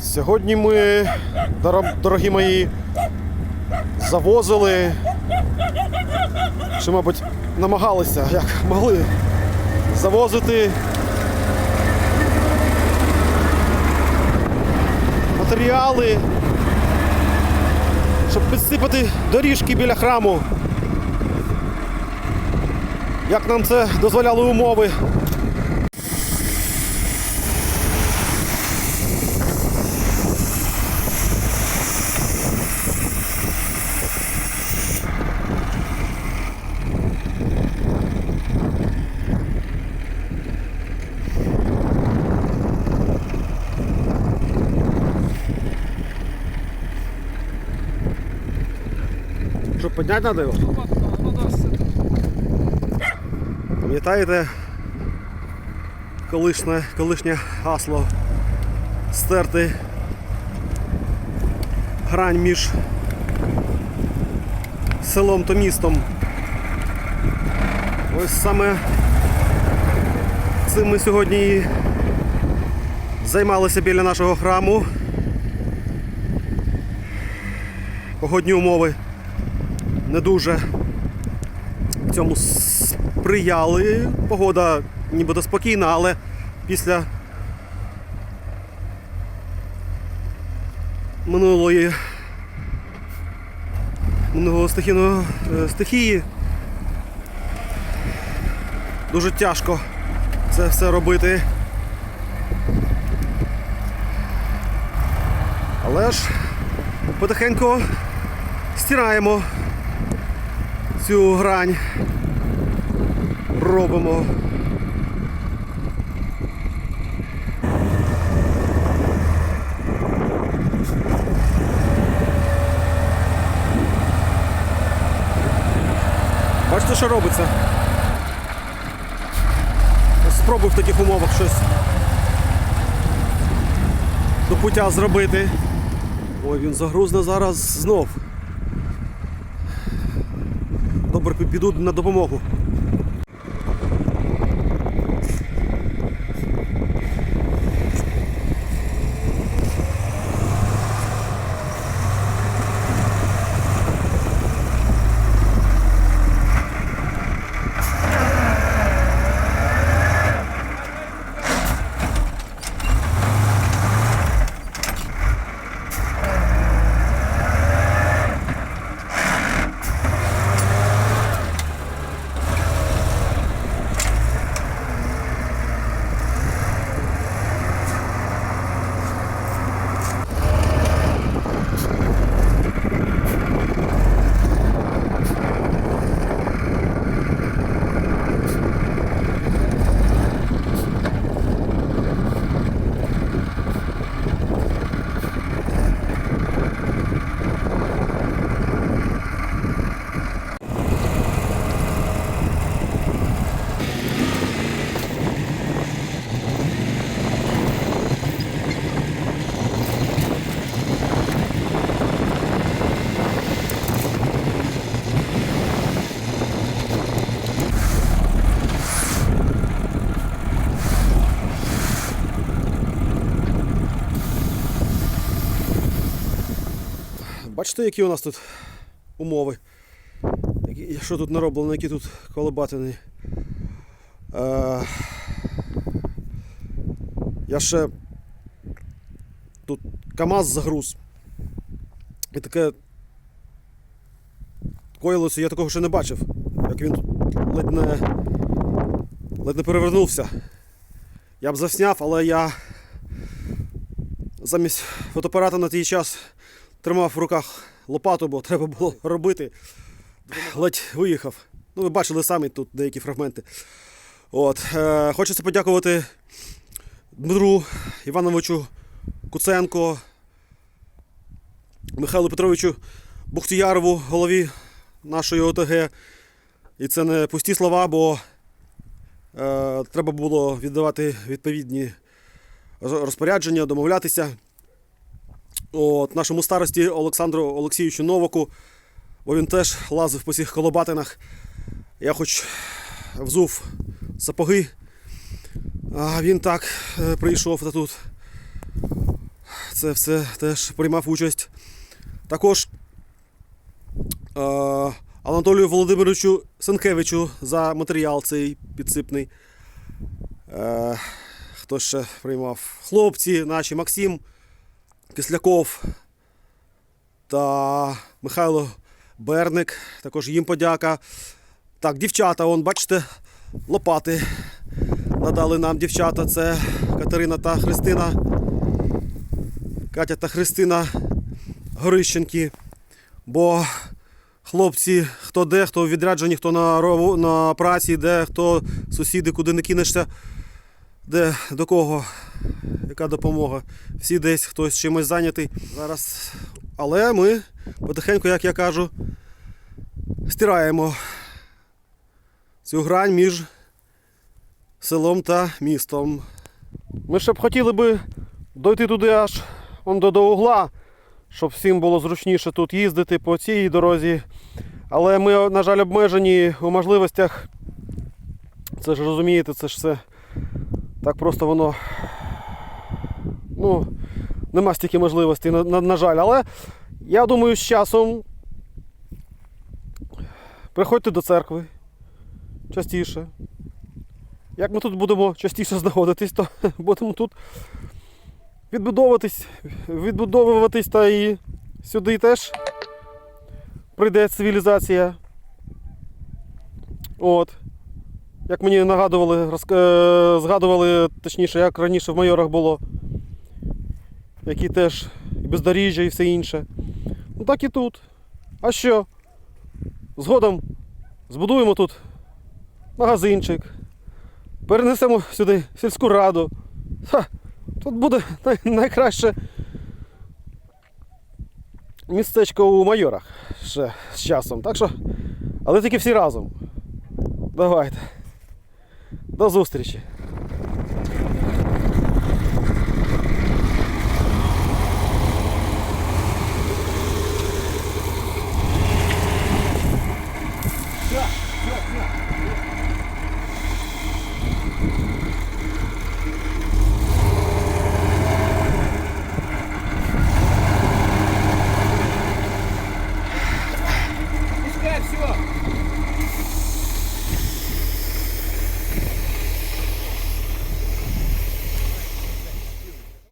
Сьогодні ми, дорогі мої, завозили, чи, мабуть, намагалися, як могли, завозити матеріали, щоб підсипати доріжки біля храму. Як нам це дозволяли умови. Підняти треба його? Пам'ятаєте колишнє, колишнє гасло стерти грань між селом та містом. Ось саме цим ми сьогодні і займалися біля нашого храму. Погодні умови не дуже цьому сприяли. Погода нібито спокійна, але після минулої минулого стихійного е, стихії дуже тяжко це все робити. Але ж потихеньку стираємо цю грань робимо. Бачите, що робиться? Спробуй в таких умовах щось до пуття зробити. Ой, він загрузне зараз знов. Добре, піду на допомогу. Бачите, які у нас тут умови? Що тут нароблено, які тут колебатини. Е, я ще тут КАМАЗ загруз. І таке коїлося, я такого ще не бачив. Як він тут ледь не, ледь не перевернувся. Я б засняв, але я замість фотоапарата на той час тримав в руках лопату, бо треба було робити. Ледь виїхав. Ну, ви бачили самі тут деякі фрагменти. От. Е, хочеться подякувати Дмитру Івановичу Куценко, Михайлу Петровичу Бухтіярову, голові нашої ОТГ. І це не пусті слова, бо е, треба було віддавати відповідні розпорядження, домовлятися. От, нашому старості Олександру Олексійовичу Новаку, бо він теж лазив по цих колобатинах. Я хоч взув сапоги, а він так е, прийшов та тут це все теж приймав участь. Також е, Анатолію Володимировичу Сенкевичу за матеріал цей підсипний. Е, хто ще приймав? Хлопці наші Максим Кисляков та Михайло Берник. Також їм подяка. Так, дівчата, он, бачите, лопати надали нам дівчата. Це Катерина та Христина. Катя та Христина Горищенки. Бо хлопці, хто де, хто в відрядженні, хто на, на праці, де, хто сусіди, куди не кинешся, де до кого, яка допомога. Всі десь хтось чимось зайнятий. Зараз. Але ми потихеньку, як я кажу, стираємо цю грань між селом та містом. Ми ще б хотіли би дойти туди аж он до, до угла, щоб всім було зручніше тут їздити по цій дорозі. Але ми, на жаль, обмежені у можливостях. Це ж розумієте, це ж все так просто воно. Ну, нема стільки можливостей, на, на, на жаль. Але я думаю, з часом приходьте до церкви частіше. Як ми тут будемо частіше знаходитись, то будемо тут відбудовуватись, відбудовуватись та і сюди теж прийде цивілізація. От. Як мені нагадували, е, згадували, точніше, як раніше в майорах було, які теж і бездоріжжя і все інше. Ну так і тут. А що? Згодом збудуємо тут магазинчик, перенесемо сюди сільську раду. Ха, тут буде най- найкраще містечко у майорах ще з часом. Так що, але тільки всі разом. Давайте. До зустрічі.